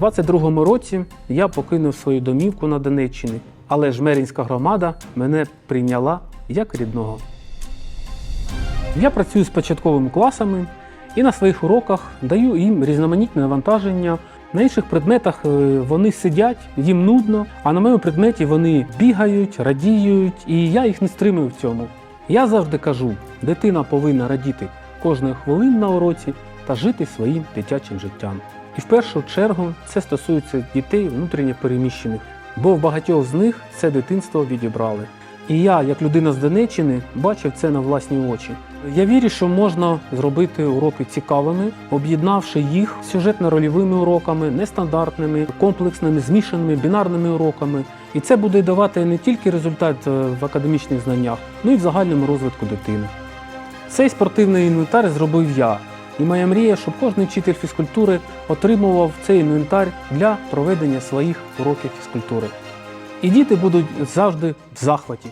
У 22-му році я покинув свою домівку на Донеччині, але жмеринська громада мене прийняла як рідного. Я працюю з початковими класами і на своїх уроках даю їм різноманітне навантаження. На інших предметах е, вони сидять, їм нудно, а на моєму предметі вони бігають, радіють, і я їх не стримую в цьому. Я завжди кажу, дитина повинна радіти кожної хвилини на уроці та жити своїм дитячим життям. І в першу чергу це стосується дітей внутрішньо переміщених, бо в багатьох з них це дитинство відібрали. І я, як людина з Донеччини, бачив це на власні очі. Я вірю, що можна зробити уроки цікавими, об'єднавши їх сюжетно-рольовими уроками, нестандартними, комплексними, змішаними, бінарними уроками. І це буде давати не тільки результат е, в академічних знаннях, ну і в загальному розвитку дитини. Цей спортивний інвентар зробив я. І моя мрія, щоб кожен вчитель фізкультури отримував цей інвентар для проведення своїх уроків фізкультури. І діти будуть завжди в захваті.